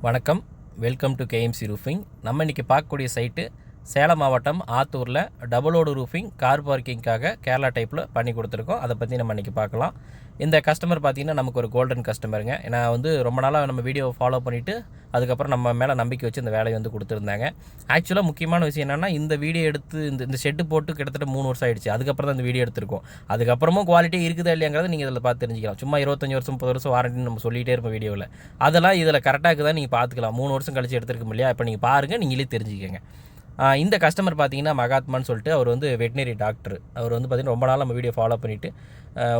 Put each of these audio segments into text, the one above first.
வணக்கம். Welcome to KMC roofing நம்ம இன்றைக்கி பார்க்கக்கூடிய சைட்டு சேலம் மாவட்டம் ஆத்தூரில் டபுளோடு ரூஃபிங் கார் பார்க்கிங்காக கேரளா டைப்பில் பண்ணி கொடுத்துருக்கோம். அதை பற்றி நம்ம இன்றைக்கி பார்க்கலாம். இந்த கஸ்டமர் பார்த்திங்கன்னா நமக்கு ஒரு கோல்டன் கஸ்டமருங்க ஏன்னா வந்து ரொம்ப நாளாக நம்ம வீடியோ ஃபாலோ பண்ணிவிட்டு அதுக்கப்புறம் நம்ம மேலே நம்பிக்கை வச்சு இந்த வேலையை வந்து கொடுத்துருந்தாங்க. ஆக்சுவலாக முக்கியமான விஷயம் என்னென்னா இந்த வீடியோ எடுத்து இந்த இந்த ஷெட்டு போட்டு கிட்டத்தட்ட மூணு வருஷம் ஆயிடுச்சு. அதுக்கப்புறம் தான் இந்த வீடியோ எடுத்திருக்கோம். அதுக்கப்புறமும் குவாலிட்டி இருக்குதா இல்லையாங்கிறத நீங்கள் இதில் பார்த்து தெரிஞ்சுக்கலாம். சும்மா இருபத்தஞ்சி வருஷம் முப்பது வருஷம் வாரண்டின்னு நம்ம சொல்லிகிட்டே இருப்போம் வீடியோவில் அதெல்லாம் இதில் கரெக்டாக தான் நீங்கள் பார்த்துக்கலாம். மூணு வருஷம் கழிச்சு எடுத்துருக்கோம் இல்லையா இப்போ நீங்கள் பாருங்கள் நீங்களே தெரிஞ்சுக்கங்க. இந்த கஸ்டமர் பார்த்தீங்கன்னா மகாத்மான்னு சொல்லிட்டு அவர் வந்து வெட்டினரி டாக்டர் அவர் வந்து பார்த்தீங்கன்னா ரொம்ப நாள் நம்ம வீடியோ ஃபாலோ பண்ணிவிட்டு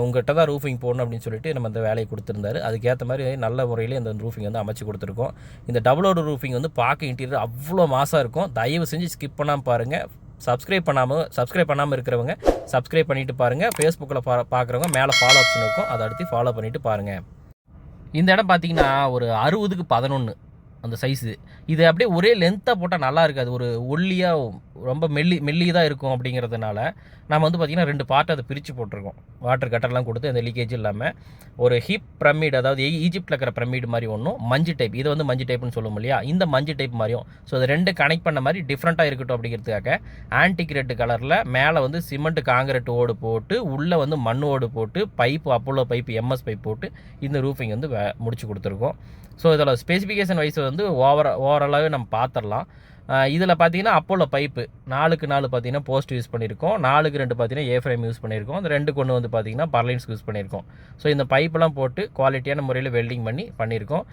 உங்கள்கிட்ட தான் ரூஃபிங் போடணும் அப்படின்னு சொல்லிட்டு நம்ம அந்த வேலையை கொடுத்துருந்தாரு. அதுக்கேற்ற மாதிரி நல்ல முறையில் இந்த ரூஃபிங் வந்து அமைச்சு கொடுத்துருக்கோம். இந்த டபுளோட ரூஃபிங் வந்து பார்க்க இன்டீரியர் அவ்வளோ மாசாக இருக்கும். தயவு செஞ்சு ஸ்கிப் பண்ணாமல் பாருங்கள் சப்ஸ்கிரைப் பண்ணாமல் சப்ஸ்கிரைப் பண்ணாமல் இருக்கிறவங்க சப்ஸ்கிரைப் பண்ணிட்டு பாருங்கள் ஃபேஸ்புக்கில் பா பார்க்குறவங்க மேலே ஃபாலோ ஆப்ஷன் இருக்கும். அதை அடுத்து ஃபாலோ பண்ணிவிட்டு பாருங்கள் இந்த இடம் பார்த்தீங்கன்னா ஒரு அறுபதுக்கு பதினொன்று அந்த சைஸு இது அப்படியே ஒரே லென்த்தாக போட்டால் நல்லா இருக்காது. ஒரு ஒல்லியாக ரொம்ப மெல்லி மெல்லி தான் இருக்கும் அப்படிங்கிறதுனால நம்ம வந்து பார்த்திங்கன்னா ரெண்டு பார்ட்டை அதை பிரித்து போட்டிருக்கோம். வாட்டர் கட்டர்லாம் கொடுத்து அந்த லீக்கேஜ் இல்லாமல் ஒரு ஹிப் பிரமிட் அதாவது ஈஜிப்டில் இருக்கிற பிரமிட் மாதிரி ஒன்றும் மஞ்சு டைப் இது வந்து மஞ்சு டைப்னு சொல்லுவோம் இல்லையா? இந்த மஞ்சு டைப் மாதிரியும். ஸோ அது ரெண்டு கனெக்ட் பண்ண மாதிரி டிஃப்ரெண்ட்டாக இருக்கட்டும் அப்படிங்கிறதுக்காக ஆன்டிக் ரெட் கலரில் மேலே வந்து சிமெண்ட் காங்கிரட் ஓடு போட்டு உள்ளே வந்து மண் ஓடு போட்டு pipe Apollo pipe MS pipe போட்டு இந்த ரூஃபிங் வந்து வே- முடிச்சு கொடுத்துருக்கோம். ஸோ இதில் ஸ்பெசிஃபிகேஷன் வைஸ் வந்து ஓவர ஓவரலாகவே நம்ம பார்த்துடலாம் இதில் பார்த்தீங்கன்னா அப்போலோ பைப்பு. நாலுக்கு நாலு பார்த்தீங்கன்னா போஸ்ட் யூஸ் பண்ணியிருக்கோம் நாலுக்கு ரெண்டு பார்த்தீங்கன்னா ஏ ஃப்ரேம் யூஸ் பண்ணியிருக்கோம் அந்த ரெண்டு கொண்டு வந்து பார்த்தீங்கன்னா பர்லைன்ஸ் யூஸ் பண்ணியிருக்கோம் ஸோ இந்த பைப்பெல்லாம் போட்டு குவாலிட்டியான முறையில் வெல்டிங் பண்ணி பண்ணியிருக்கோம்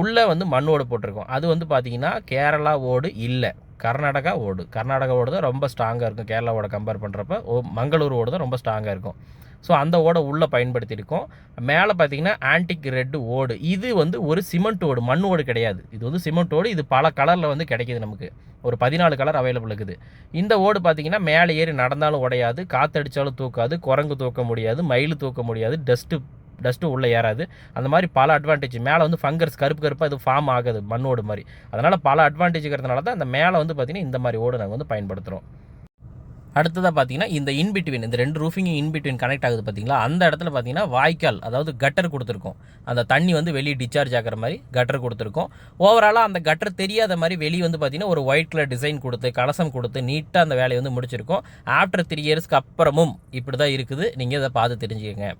உள்ளே வந்து மண்ணோடு போட்டிருக்கோம். அது வந்து பார்த்தீங்கன்னா கேரளா ஓடு இல்லை. கர்நாடகா ஓடு. கர்நாடகா ஓடு தான் ரொம்ப ஸ்ட்ராங்காக இருக்கும். கேரளாவோட கம்பேர் பண்ணுறப்ப ஓ மங்களூர் ஓடு தான் ரொம்ப ஸ்ட்ராங்காக இருக்கும். ஸோ அந்த ஓடை உள்ளே பயன்படுத்தியிருக்கோம் மேலே பார்த்தீங்கன்னா ஆன்டிக் ரெட்டு ஓடு. இது வந்து ஒரு சிமெண்ட் ஓடு மண் ஓடு கிடையாது. இது வந்து சிமெண்ட் ஓடு. இது பல கலரில் வந்து கிடைக்கிது நமக்கு. ஒரு பதினாலு கலர் அவைலபிள் இருக்குது. இந்த ஓடு பார்த்தீங்கன்னா மேலே ஏறி நடந்தாலும் உடையாது. காற்றடிச்சாலும் தூக்காது. குரங்கு தூக்க முடியாது. மயில் தூக்க முடியாது. டஸ்ட்டு டஸ்ட்டு உள்ளே ஏறாது. அந்த மாதிரி பல அட்வான்டேஜ் மேலே வந்து ஃபங்கர்ஸ் கருப்பு கருப்பாக இது ஃபார்ம் ஆகுது மண்ணோடு மாதிரி. அதனால் பல அட்வான்டேஜ் இருக்கிறதுனால தான் அந்த மேலே வந்து பார்த்திங்கன்னா இந்த மாதிரி ஓடு நாங்கள் வந்து பயன்படுத்துகிறோம் அடுத்ததாக பார்த்தீங்கன்னா இந்த இன்பிட்வீன் இந்த ரெண்டு ரூஃபிங்கும் இன்பிட்வீன் கனெக்ட் ஆகுது பார்த்தீங்களா அந்த இடத்துல பார்த்தீங்கன்னா வாய்க்கால் அதாவது கட்டர் கொடுத்துருக்கோம். அந்த தண்ணி வந்து வெளியே டிஸ்சார்ஜ் ஆகிற மாதிரி கட்டர் கொடுத்துருக்கோம். ஓவராலாக அந்த கட்டர் தெரியாத மாதிரி வெளியே வந்து பார்த்தீங்கன்னா ஒரு ஒயிட் கலர் டிசைன் கொடுத்து கலசம் கொடுத்து நீட்டாக அந்த வேலையை வந்து முடிச்சிருக்கோம். ஆஃப்டர் த்ரீ இயர்ஸ்க்கு அப்புறமும் இப்படி தான் இருக்குது. நீங்கள் இதை பார்த்து தெரிஞ்சுக்கங்க.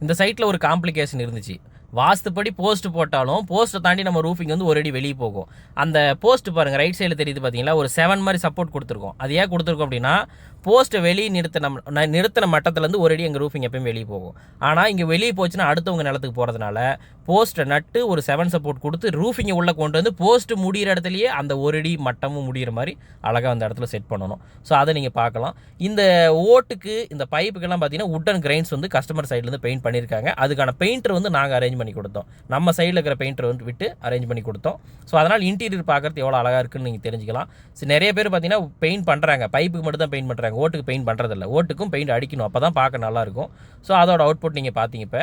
இந்த சைட்டில் ஒரு காம்ப்ளிகேஷன் இருந்துச்சு. வாஸ்துப்படி போஸ்ட் போட்டாலும் போஸ்ட்டை தாண்டி நம்ம ரூஃபிங் வந்து ஒரு அடி வெளியே போகும். அந்த போஸ்ட் பாருங்கள் ரைட் சைடில் தெரியுது பார்த்தீங்களா ஒரு செவன் மாதிரி சப்போர்ட் கொடுத்துருக்கோம். அது ஏன் கொடுத்துருக்கோம் அப்படின்னா போஸ்ட்டை வெளியே நிறுத்தின நிறுத்தின மட்டத்துலேருந்து ஒரு அடி எங்கள் ரூஃபிங் எப்பயும் வெளியே போகும். ஆனால் இங்கே வெளியே போச்சுன்னா அடுத்தவங்க நிலத்துக்கு போகிறதுனால போஸ்ட்டை நட்டு ஒரு செவன் சப்போர்ட் கொடுத்து ரூஃபிங்கை உள்ளே கொண்டு வந்து போஸ்ட் முடிகிற இடத்துலையே அந்த ஒரு அடி மட்டமும் முடிகிற மாதிரி அழகாக அந்த இடத்துல செட் பண்ணணும். ஸோ அதை நீங்கள் பார்க்கலாம். இந்த ஓட்டுக்கு இந்த பைப்புக்கெல்லாம் பார்த்தீங்கன்னா உட்டன் கிரைன்ஸ் வந்து கஸ்டமர் சைட்லேருந்து பெயிண்ட் பண்ணியிருக்காங்க. அதுக்கான பெயிண்டர் வந்து நாங்கள் அரேஞ்ச் பண்ணி கொடுத்தோம். நம்ம சைடில் இருக்கிற பெயிண்டர் வந்து விட்டு அரேஞ்ச் பண்ணி கொடுத்தோம். ஸோ அதனால் இன்டீரியர் பார்க்குறது எவ்வளோ அழகாக இருக்குன்னு நீங்கள் தெரிஞ்சுக்கலாம். ஸோ நிறைய பேர் பார்த்தீங்கன்னா பெயிண்ட் பண்ணுறாங்க பைப்புக்கு மட்டும் தான் பெயிண்ட் பண்ணுறாங்க ஓட்டுக்கு பெயிண்ட் பண்ணுறதில்ல ஓட்டுக்கும் பெயிண்ட் அடிக்கணும். அப்போ தான் பார்க்க நல்லாயிருக்கும் ஸோ அதோட அவுட்புட் நீங்கள் பார்த்தீங்க இப்போ.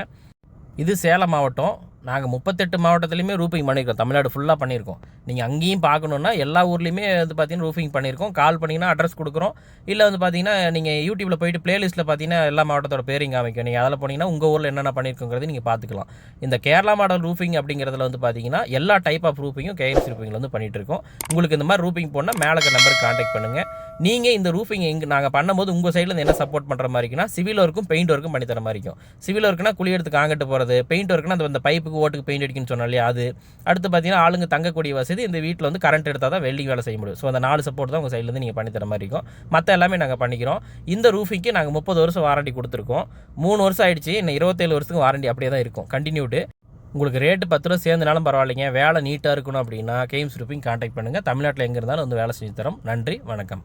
இது சேலம் மாவட்டம். நாங்கள் முப்பத்தெட்டு மாவட்டத்துலையுமே ரூஃபிங் பண்ணியிருக்கோம். தமிழ்நாடு ஃபுல்லாக பண்ணியிருக்கோம். நீங்கள் அங்கேயும் பார்க்கணுன்னா எல்லா ஊர்லேயுமே வந்து பார்த்தீங்கன்னா ரூஃபிங் பண்ணியிருக்கோம். கால் பண்ணிங்கன்னா அட்ரஸ் கொடுக்குறோம். இல்லை வந்து பார்த்தீங்கன்னா நீங்கள் யூடியூப்பில் போயிட்டு பிளேலிஸ்ட்டில் பார்த்தீங்கன்னா எல்லா மாவட்டத்தோட பேரிங் காமிக்கும். நீங்கள் அதில் போனீங்கன்னா உங்கள் ஊரில் என்னென்ன பண்ணியிருக்கோங்கிறது நீங்கள் பார்த்துக்கலாம். இந்த கேரளா மாடல் ரூஃபிங் அப்படிங்கிறதுல வந்து பார்த்தீங்கன்னா எல்லா டைப் ஆஃப் ரூஃபிங்கும் கேஎம்சி ரூஃபிங்கில் வந்து பண்ணிகிட்டு இருக்கோம். உங்களுக்கு இந்த மாதிரி ரூஃபிங் போனால் மேலே நம்பருக்கு காண்டாக்ட் பண்ணுங்கள் நீங்கள் இந்த ரூஃபிங் எங்கே நாங்கள் பண்ணும்போது உங்கள் சைடில் என்ன சப்போர்ட் பண்ணுற மாதிரி இருக்குன்னா சிவில் ஒர்க்கும் பெயிண்ட் ஒர்க்கும் பண்ணி தர மாதிரி இருக்கும். சிவில் ஒர்க்குனா குழி எடுத்து காங்கிட்டு போகிறது பெயிண்ட் ஒர்க்குனா அந்த அந்த பைப்புக்கு ஓட்டுக்கு பெயிண்ட் அடிக்கணும்னு சொன்னோம் இல்லையா அது. அடுத்து பார்த்தீங்கன்னா ஆளுங்க தங்கக்கூடிய வசதி இந்த வீட்டில் வந்து கரண்ட் எடுத்தால் தான் வெல்டிங் வேலை செய்ய முடியும். ஸோ அந்த நாலு சப்போர்ட் தான் உங்கள் சைட்லேருந்து நீங்கள் பண்ணி தர மாதிரி இருக்கும். மற்ற எல்லாமே நாங்கள் பண்ணிக்கிறோம். இந்த ரூஃபிங்க்கு நாங்கள் முப்பது வருஷம் வாரண்டி கொடுத்துருக்கோம். மூணு வருஷம் ஆயிடுச்சு இன்னும் இருபத்தேழு வருஷத்துக்கு வாரண்டி அப்படியே தான் இருக்கும். கண்டினியூடு உங்களுக்கு ரேட்டு பத்து ரூபா சேர்ந்தனாலும் பரவாயில்லைங்க. வேலை நீட்டாக இருக்கணும் அப்படின்னா கேம்ஸ் ரூப்பிங் காண்டாக்ட் பண்ணுங்கள் தமிழ்நாட்டில் எங்கே இருந்தாலும் வந்து வேலை செஞ்சு தரோம். நன்றி வணக்கம்.